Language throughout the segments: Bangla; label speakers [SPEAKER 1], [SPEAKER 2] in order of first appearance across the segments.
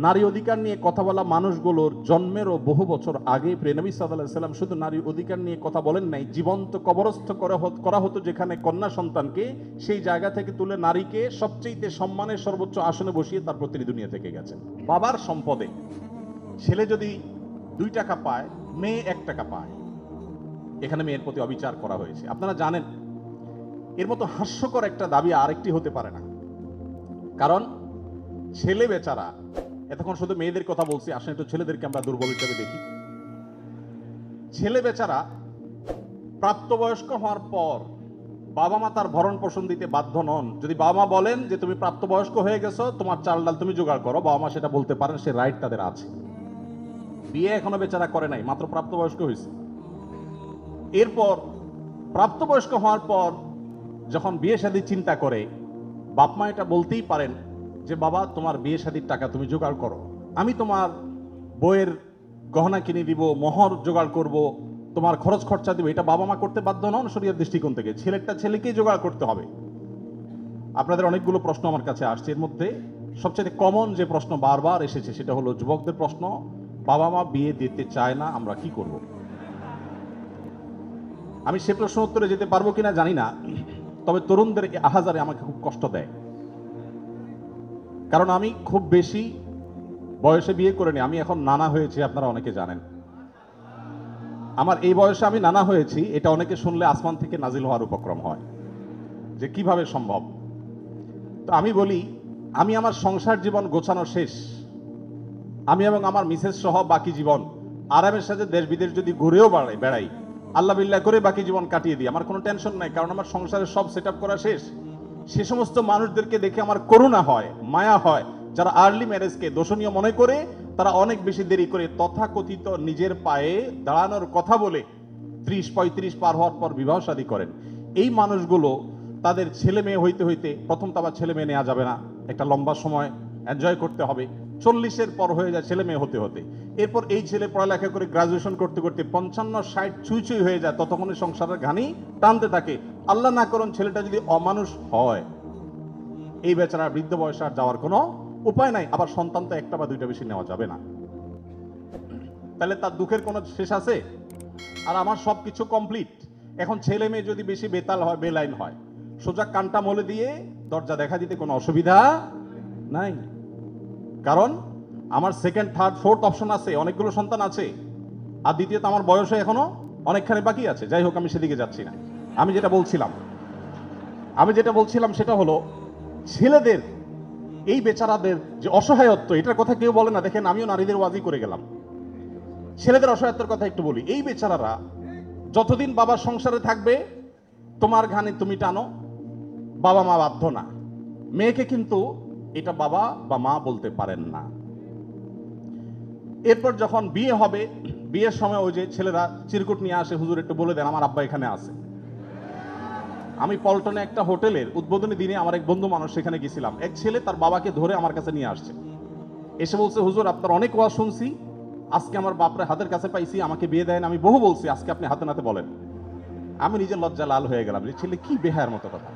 [SPEAKER 1] নারী অধিকার নিয়ে কথা বলা মানুষগুলোর জন্মেরও বহু বছর আগে প্রেনবী সাল্লাম শুধু নারী অধিকার নিয়ে কথা বলেন নাই, জীবন্ত কবরস্থ করা হত- যেখানে কন্যা সন্তানকে সেই জায়গা থেকে তুলে নারীকে সবচেয়ে সম্মানের সর্বোচ্চ আসনে বসিয়ে তার তিনি দুনিয়া থেকে গেছেন। বাবার সম্পদে ছেলে যদি দুই টাকা পায়, মেয়ে এক টাকা পায়, এখানে মেয়ের প্রতি অবিচার করা হয়েছে। আপনারা জানেন, এর মতো হাস্যকর একটা দাবি আরেকটি হতে পারে না। কারণ ছেলে বেচারা এতক্ষণ শুধু মেয়েদের কথা বলছি আসলে একটু ছেলেদেরকে আমরা দুর্বল হিসেবে দেখি। ছেলে বেচারা প্রাপ্তবয়স্ক হওয়ার পর বাবা মা তার ভরণ পোষণ দিতে বাধ্য নন। যদি বাবা মা বলেন যে তুমি প্রাপ্তবয়স্ক হয়ে গেছো, তোমার চাল ডাল তুমি জোগাড় করো বাবা মা সেটা বলতে পারেন, সে রাইট তাদের আছে। বিয়ে এখনও বেচারা করে নাই, মাত্র প্রাপ্তবয়স্ক হয়েছে। এরপর প্রাপ্তবয়স্ক হওয়ার পর যখন বিয়ে শাদী চিন্তা করে বাপ মা এটা বলতেই পারেন যে, বাবা, তোমার বিয়ে শাদীর টাকা তুমি জোগাড় করো। আমি তোমার বইয়ের গহনা কিনে দিব, মোহর জোগাড় করব, তোমার খরচ খরচা দিব। এটা বাবা মা করতে বাধ্য নন শরীরের দৃষ্টিকোণ থেকে। ছেলেটা ছেলেকেই জোগাড় করতে হবে। আপনাদের অনেকগুলো প্রশ্ন আমার কাছে আসছে। এর মধ্যে সবচেয়ে কমন যে প্রশ্ন বারবার এসেছে, সেটা হলো যুবকদের প্রশ্ন বাবা মা বিয়ে দিতে চায় না, আমরা কি করব? আমি সে প্রশ্ন উত্তরে যেতে পারব কিনা জানি না, তবে তরুণদের আহাজারে আমাকে খুব কষ্ট দেয়। কারণ আমি খুব বেশি বয়সে বিয়ে করিনি, আমি এখন নানা হয়েছি, আপনারা অনেকে জানেন। আমার এই বয়সে আমি নানা হয়েছি, এটা অনেকে শুনলে আসমান থেকে নাজিল হওয়ার উপক্রম হয়, যে কীভাবে সম্ভব। তো আমি বলি, আমি আমার সংসার জীবন গোছানো শেষ। আমি এবং আমার মিসেস সহ বাকি জীবন, আরামের সাথে দেশ বিদেশ যদি ঘুরেও বেড়াই বেড়াই, আল্লাহ বিল্লাহ করে বাকি জীবন কাটিয়ে দিই, আমার কোনো টেনশন নাই, কারণ আমার সংসারের সব সেট করা শেষ। সে সমস্ত মানুষদেরকে দেখে আমার করুণা হয়, মায়া হয়। যারা আর্লি ম্যারেজকে দোষণীয় মনে করে, তারা অনেক বেশি দেরি করে তথাকথিত নিজের পায়ে দাঁড়ানোর কথা বলে ত্রিশ, পঁয়ত্রিশ পার হওয়ার পর বিবাহ শাদী করেন। এই মানুষগুলো তাদের ছেলে মেয়ে হইতে হইতে প্রথম তো ছেলে মেয়ে নেওয়া যাবে না। একটা লম্বা সময় এনজয় করতে হবে। চল্লিশের পর হয়ে যায় ছেলে মেয়ে হতে হতে। এরপর এই ছেলে পড়ালেখা করে গ্রাজুয়েশন করতে করতে পঞ্চান্ন, ষাট ছুঁই ছুঁই হয়ে যায়। ততক্ষণে সংসারের ঘানি টানতে থাকে। আল্লাহ না করুন ছেলেটা যদি অমানুষ হয়, এই বেচারা বৃদ্ধ বয়সে আর যাওয়ার কোনো উপায় নাই, আবার সন্তান তো একটা বা দুইটা বেশি নেওয়া যাবে না। তাহলে তার দুঃখের কোনো শেষ আছে? আর আমার সব কিছু কমপ্লিট এখন ছেলে মেয়ে যদি বেশি বেতাল হয়, বেলাইন হয়, সোজা কানটা মলে দিয়ে দরজা দেখা দিতে কোনো অসুবিধা নাই। কারণ আমার সেকেন্ড থার্ড ফোর্থ অপশন আছে, অনেকগুলো সন্তান আছে, আর দ্বিতীয়ত আমার বয়সে এখনও অনেকখানি বাকি আছে। যাই হোক, আমি সেদিকে যাচ্ছি না। আমি যেটা বলছিলাম, আমি যেটা বলছিলাম সেটা হলো, ছেলেদের, এই বেচারাদের যে অসহায়ত্ব, এটার কথা কেউ বলে না, দেখেন আমিও নারীদের ওয়াজি করে গেলাম। ছেলেদের অসহায়ত্বের কথা একটু বলি, এই বেচারারা যতদিন বাবার সংসারে থাকবে, তোমার ঘানে তুমি টানো, বাবা মা বাধ্য না। মেয়েকে কিন্তু এটা বাবা বা মা বলতে পারেন না। এরপর যখন বিয়ে হবে, বিয়ের সময় ওই যে ছেলেরা চিরকুট নিয়ে আসে, হুজুর একটু বলে দেন, আমার আব্বা এখানে আছে। আমি পল্টনে একটা হোটেলের উদ্বোধনী দিনে আমার এক বন্ধু মানুষ সেখানে গেছিলাম। এক ছেলে তার বাবাকে ধরে আমার কাছে নিয়ে আসছে। এসে বলছে, হুজুর, আপনার অনেক ওয়াজ শুনছি। আজকে আমার বাপরে হাতের কাছে পাইছি, আমাকে বিয়ে দেন, আমি বহু বলছি, আজকে আপনি হাতে নাতে বলেন। আমি নিজের লজ্জা লাল হয়ে গেলাম। যে ছেলে কি বেহায়ের মতো কথা।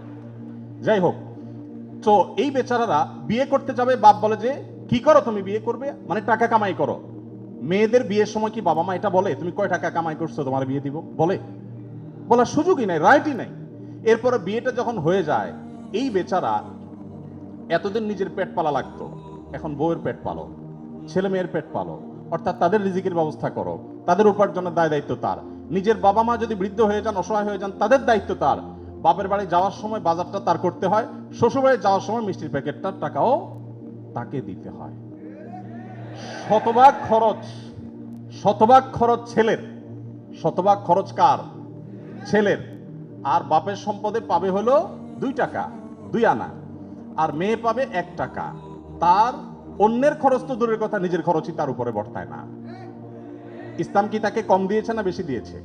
[SPEAKER 1] যাই হোক, তো এই বেচারারা বিয়ে করতে যাবে, বাপ বলে যে, কি করো তুমি বিয়ে করবে? মানে টাকা কামাই করো। মেয়েদের বিয়ের সময় কি বাবা মা এটা বলে, তুমি কয় টাকা কামাই করছ, তোমার বিয়ে দিব? বলে। বলার সুযোগই নাই রাইটই নাই। এরপরে বিয়েটা যখন হয়ে যায়, এই বেচারা এতদিন নিজের পেট পালা লাগতো। এখন বউয়ের পেট পালো, ছেলে মেয়ের পেট পালো। অর্থাৎ তাদের রিজিকের ব্যবস্থা করো, তাদের উপার্জনের দায় দায়িত্ব তার। নিজের বাবা মা যদি বৃদ্ধ হয়ে যান, অসহায় হয়ে যান, তাদের দায়িত্ব তার। বাপের বাড়ি যাওয়ার সময় বাজারটা তার করতে হয়, শ্বশুরবাড়ি যাওয়ার সময় মিষ্টির প্যাকেটটার টাকাও তাকে দিতে হয়। শতভাগ খরচ শতভাগ খরচ ছেলের, শতভাগ খরচ কার? ছেলের। আর বাপের সম্পদে পাবে হলো দুই টাকা, দুই আনা। আর মেয়ে পাবে এক টাকা। তার অন্যের খরচ তো দূরের কথা, নিজের খরচই তার উপরে বর্তায় না। ইসলাম কি তাকে কম দিয়েছে না বেশি দিয়েছে?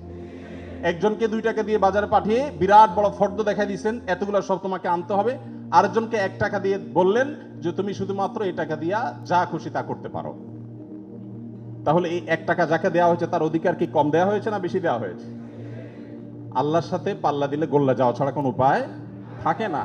[SPEAKER 1] একজনকে দুই টাকা দিয়ে বাজারে পাঠিয়ে বিরাট বড় ফর্দ দেখাই দিয়েছেন, এতগুলো সব তোমাকে আনতে হবে। আরেকজনকে এক টাকা দিয়ে বললেন যে, তুমি শুধুমাত্র এই টাকা দিয়া যা খুশি তা করতে পারো। তাহলে এই এক টাকা যাকে দেওয়া হয়েছে, তার অধিকার কি কম দেওয়া হয়েছে না বেশি দেওয়া হয়েছে? আল্লাহর সাথে পাল্লা দিলে গোল্লা যাওয়া ছাড়া কোনো উপায় থাকে না।